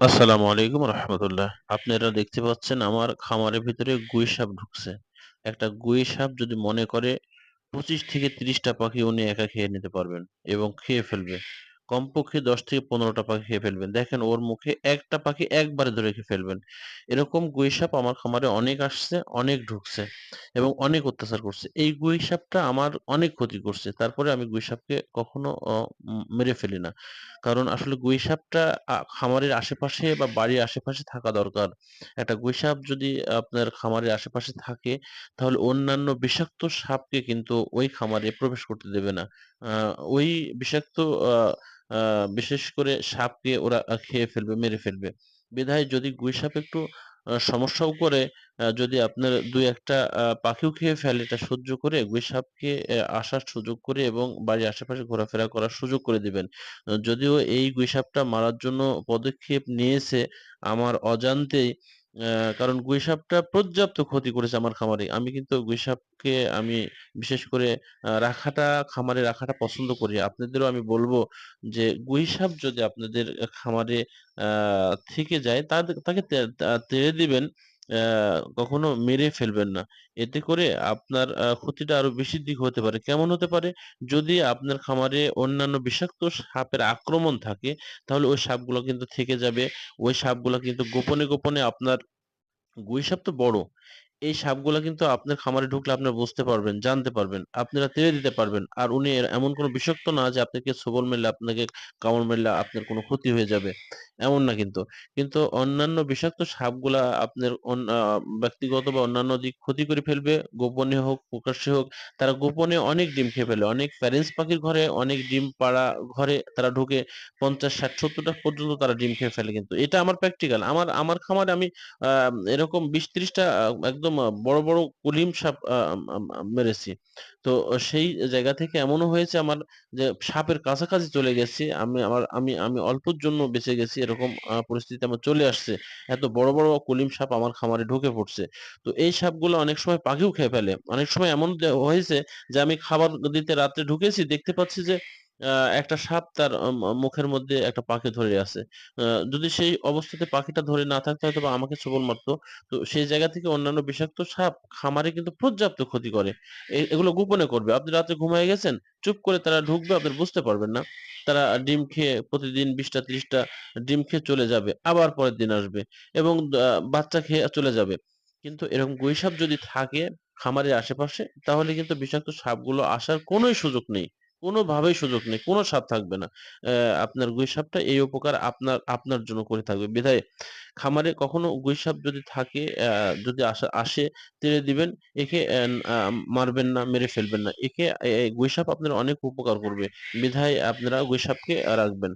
আসসালামু আলাইকুম রহমতুল্লাহ। আপনারা দেখতে পাচ্ছেন আমার খামারের ভিতরে গুই সাপ ঢুকছে। একটা গুই সাপ যদি মনে করে ২৫ থেকে তিরিশটা পাখি উনি একা খেয়ে নিতে পারবেন এবং খেয়ে ফেলবে। কমপক্ষে ১০ থেকে পনেরোটা পাখি খেয়ে ফেলবেন। দেখেন ওর মুখে একটা পাখি একবারে ধরে খেয়ে ফেলবেন। এরকম গুই সাপ আমার খামারে অনেক আসছে, অনেক ঢুকছে এবং অনেক অত্যাচার করছে। এই গুই সাপটা আমার অনেক ক্ষতি করছে। তারপরে আমি গুই সাপকে কখনো মেরে ফেলি না। কারণ আসলে গুই সাপটা খামারের আশেপাশে বা বাড়ির আশেপাশে থাকা দরকার। একটা গুই সাপ যদি আপনার খামারের আশেপাশে থাকে তাহলে অন্যান্য বিষাক্ত সাপকে কিন্তু ওই খামারে প্রবেশ করতে দেবে না। ওই বিষাক্ত বিশেষ করে সাপকে ওরা খেয়ে ফেলবে, মেরে ফেলবে। বিধায় যদি গুই সাপ একটু সমস্যাও করে, যদি আপনার দুই একটা পাখিও খেয়ে ফেলে এটা সহ্য করে গুই সাপকে আসার সুযোগ করে এবং বাড়ির আশেপাশে ঘোরাফেরা করার সুযোগ করে দিবেন। যদিও এই গুই সাপটা মারার জন্য পদক্ষেপ নিয়েছে আমার অজান্তেই। অ্যা কারণ গুইসাপটা পর্যাপ্ত ক্ষতি করেছে আমার খামারে। আমি কিন্তু গুইসাপকে আমি বিশেষ করে রাখাটা, খামারে রাখাটা পছন্দ করি। আপনাদেরও আমি বলব যে, গুইসাপ যদি আপনাদের খামারে থেকে যায় তাকে তেড়ে দিবেন। কখনো মেরে ফেলবেন না। এতে করে আপনার ক্ষতিটা আরও বেশির দিক হতে পারে। কেমন হতে পারে? যদি আপনার খামারে অন্যান্য বিষাক্ত সাপের আক্রমণ থাকে, তাহলে ওই সাপগুলো কিন্তু থেকে যাবে। ওই সাপগুলা কিন্তু গোপনে, গোপনে আপনার গুই সাপ তো বড়। এই সাপগুলা কিন্তু আপনার খামারে ঢুকলে আপনারা বুঝতে পারবেন, জানতে পারবেন। আপনারা তেড়ে দিতে পারবেন। আর উনি এমন কোন বিষাক্ত না যে আপনাকে ছোবল মারলে, আপনাকে কামড় মারলে আপনার কোন ক্ষতি হয়ে যাবে। এমন না কিন্তু। কিন্তু অন্যান্য বিষাক্ত সাপগুলা আপনার ব্যক্তিগত বা অন্যান্য দিক ক্ষতি করে ফেলবে। গোপনে হোক, প্রকাশ্যে হোক, তারা গোপনে অনেক ডিম খেয়ে ফেলে। অনেক প্যারেন্টস পাখির ঘরে অনেক ডিম পাড়া ঘরে তারা ঢুকে ৫০, ৬০, ৭০ টা পর্যন্ত তারা ডিম খেয়ে ফেলে কিন্তু। এটা আমার প্র্যাকটিক্যাল। আমার আমার খামারে আমি এরকম ২০-৩০ টা একদম বড়, বড় কুলিম সাপ মেরেছি। তো সেই জায়গা থেকে এমনও হয়েছে আমার যে সাপের কাছাকাছি চলে গেছি। আমি আমার আমি আমি অল্পর জন্য বেঁচে গেছি। এরকম পরিস্থিতি আমার চলে আসছে। এত বড়, বড় কলিম সাপ আমার খামারে ঢুকে পড়ছে। তো এই সাপগুলো অনেক সময় পাখিও খেয়ে ফেলে। অনেক সময় এমন হয়েছে যে আমি খাবার দিতে রাত্রে ঢুকেছি, দেখতে পাচ্ছি যে একটা সাপ তার মুখের মধ্যে একটা পাখি ধরে আছে। যদি সেই অবস্থাতে পাখিটা ধরে না থাকতো হয়তোবা আমাকে ছোবল মারত। তো সেই জায়গা থেকে অন্যান্য বিষাক্ত সাপ খামারে কিন্তু পর্যাপ্ত ক্ষতি করে। এগুলো গোপনে করবে। আপনি রাতে ঘুমায়ে গেছেন, চুপ করে তারা ঢুকবে, আপনারা বুঝতে পারবেন না। তারা ডিম খেয়ে প্রতিদিন ২০ টা ৩০ টা ডিম খেয়ে চলে যাবে। আবার পরের দিন আসবে এবং বাচ্চা খেয়ে চলে যাবে। কিন্তু এরকম গুই সাপ যদি থাকে খামারের আশেপাশে, তাহলে কিন্তু বিষাক্ত সাপগুলো আসার কোনোই সুযোগ নেই। কোনভাবেই সুযোগ নেই। কোনো সাপ থাকবে না। আপনার গুই সাপটা এই উপকার আপনার আপনার জন্য করে থাকবে। বিধায় খামারে কখনো গুই সাপ যদি থাকে, যদি আসা আসে তেড়ে দিবেন। একে মারবেন না, মেরে ফেলবেন না। একে গুই সাপ আপনার অনেক উপকার করবে। বিধায় আপনারা গুই সাপকে রাখবেন।